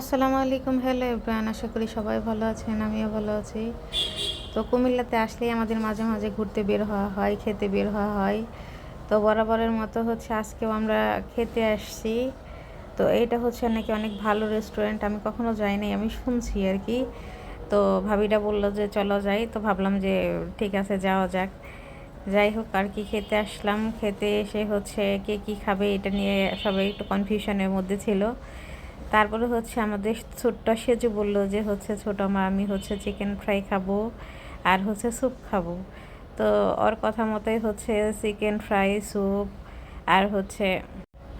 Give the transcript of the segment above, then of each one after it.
আসসালামু আলাইকুম, hello everyone, আশা করি সবাই ভালো আছেন, আমিও ভালো আছি। তো কুমিল্লাতে আসলেই আমাদের মাঝে মাঝে ঘুরতে বের হওয়া হয়, খেতে বের হওয়া হয়। তো বরাবরের মতো হচ্ছে আজকেও আমরা খেতে আসছি। তো এইটা হচ্ছে নাকি অনেক ভালো রেস্টুরেন্ট, আমি কখনো যাইনি, আমি শুনছি আর কি। তো ভাবিটা বলল যে চলো যাই, তো ভাবলাম যে ঠিক আছে, যাওয়া যাক। যাই হোক, আর কি খেতে আসলাম, খেতে এসে হচ্ছে কে কী খাবে এটা নিয়ে সবাই একটু কনফিউশনের মধ্যে ছিল। তারপরে হচ্ছে আমাদের ছোট্ট সেজু বলল যে হচ্ছে ছোট মা আমি হচ্ছে চিকেন ফ্রাই খাব আর হচ্ছে স্যুপ খাব। তো ওর কথা মতোই হচ্ছে চিকেন ফ্রাই স্যুপ আর হচ্ছে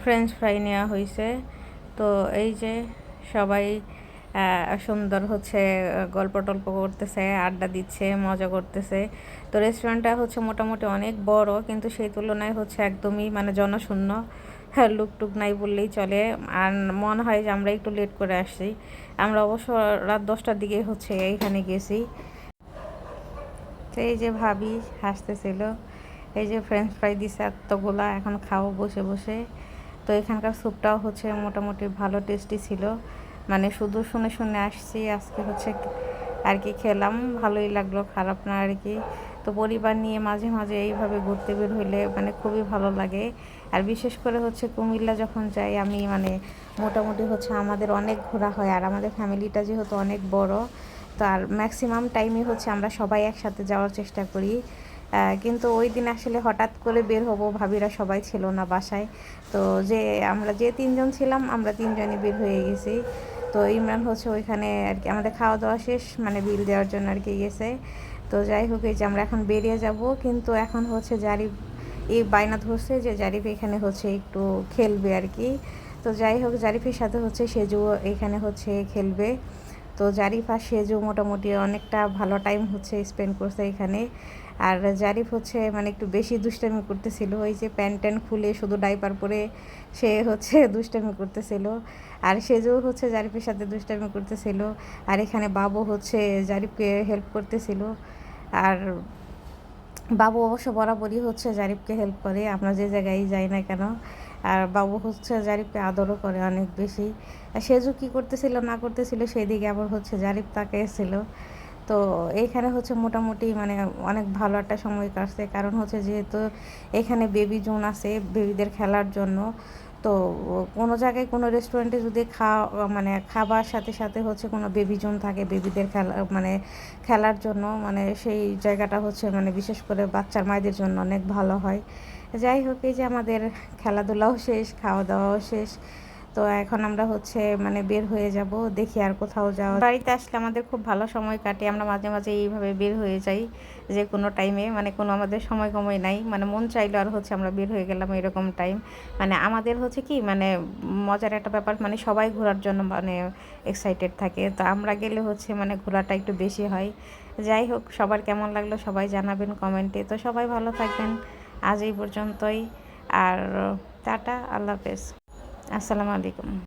ফ্রেঞ্চ ফ্রাই নেওয়া হয়েছে। তো এই যে সবাই সুন্দর হচ্ছে গল্প টল্প করতেছে, আড্ডা দিচ্ছে, মজা করতেছে। তো রেস্টুরেন্টটা হচ্ছে মোটামুটি অনেক বড়, কিন্তু সেই তুলনায় হচ্ছে একদমই মানে জনশূন্য। লুকটুক নাই বললেই চলে। আর মনে হয় যে আমরা একটু লেট করে আসছি। আমরা অবশ্য রাত দশটার দিকে হচ্ছে এইখানে গেছি। তো এই যে ভাবি হাসতেছিল, এই যে ফ্রেঞ্চ ফ্রাই দিছে এতগুলা, এখন খাও বসে বসে। তো এখানকার স্যুপটাও হচ্ছে মোটামুটি ভালো টেস্টি ছিল। মানে শুধু শুনে শুনে আসছি, আজকে হচ্ছে আর কি খেলাম, ভালোই লাগল, খারাপ না আর কি। তো পরিবার নিয়ে মাঝে মাঝে এইভাবে ঘুরতে বের হইলে মানে খুবই ভালো লাগে। আর বিশেষ করে হচ্ছে কুমিল্লা যখন যাই আমি মানে মোটামুটি হচ্ছে আমাদের অনেক ঘোরা হয় আর আমাদের ফ্যামিলিটা যেহেতু অনেক বড়, তো আর ম্যাক্সিমাম টাইমে হচ্ছে আমরা সবাই একসাথে যাওয়ার চেষ্টা করি। কিন্তু ওই দিন আসলে হঠাৎ করে বের হব ভাবিরা সবাই ছিল না বাসায়। তো যে আমরা যে তিনজন ছিলাম, আমরা তিনজনই বের হয়ে গেছি। তো ইমরান হচ্ছে ওইখানে আর কি আমাদের খাওয়া দাওয়া শেষ মানে বিল দেওয়ার জন্য আর কি গেছে। তো যাই হোক এই যে আমরা এখন বেরিয়ে যাব, কিন্তু এখন হচ্ছে জারিফ এই বায়না ধরছে যে জারিফ এখানে হচ্ছে একটু খেলবে আর কি। তো যাই হোক জারিফের সাথে হচ্ছে সেজু এখানে হচ্ছে খেলবে। তো জারিফ আর সেজু মোটামুটি অনেকটা ভালো টাইম হচ্ছে স্পেন্ড করছে এখানে। আর জারিফ হচ্ছে মানে একটু বেশি দুষ্টামি করতেছিল, ওই যে প্যান্ট ট্যান্ট খুলে শুধু ডাইপার পরে সে হচ্ছে দুষ্টামি করতেছিল। আর সেজু হচ্ছে জারিফের সাথে দুষ্টামি করতেছিল। আর এখানে বাবু হচ্ছে জারিফকে হেল্প করতেছিল। আর বাবু অবশ্য বরাবরই হচ্ছে জারিফকে হেল্প করে, আমরা যে জায়গায় যাই না কেন, আর বাবু হচ্ছে জারিফকে আদরও করে অনেক বেশি। আর সেজু কী করতেছিল, না করতেছিল, সেদিকে আবার হচ্ছে জারিফ তাকে এসেছিল। তো এইখানে হচ্ছে মোটামুটি মানে অনেক ভালো একটা সময় কাটছে, কারণ হচ্ছে যেহেতু এখানে বেবি জোন আছে বেবিদের খেলার জন্য। তো কোনো জায়গায় কোনো রেস্টুরেন্টে যদি খাওয়া মানে খাবার সাথে সাথে হচ্ছে কোনো বেবি জোন থাকে বেবিদের খেলা মানে খেলার জন্য মানে সেই জায়গাটা হচ্ছে মানে বিশেষ করে বাচ্চার মায়েদের জন্য অনেক ভালো হয়। যাই হোক, এই যে আমাদের খেলাধুলাও শেষ খাওয়া দাওয়াও শেষ। তো এখন আমরা হচ্ছে মানে বের হয়ে যাব, দেখি আর কোথাও যাওয়া বাড়িতে আসলে আমাদের খুব ভালো সময় কাটে, আমরা মাঝে মাঝে এইভাবে বের হয়ে যাই যে কোনো টাইমে মানে কোনো আমাদের সময় কময় নাই মানে মন চাইলো আর হচ্ছে আমরা বের হয়ে গেলাম এরকম টাইম মানে আমাদের হচ্ছে কি মানে মজার একটা ব্যাপার মানে সবাই ঘোরার জন্য মানে এক্সাইটেড থাকে। তো আমরা গেলে হচ্ছে মানে ঘোরাটা একটু বেশি হয়। যাই হোক, সবার কেমন লাগল সবাই জানাবেন কমেন্টে। তো সবাই ভালো থাকবেন। আজ এই পর্যন্তই। আর টাটা, আল্লাহ হাফেজ। আসসালামু আলাইকুম।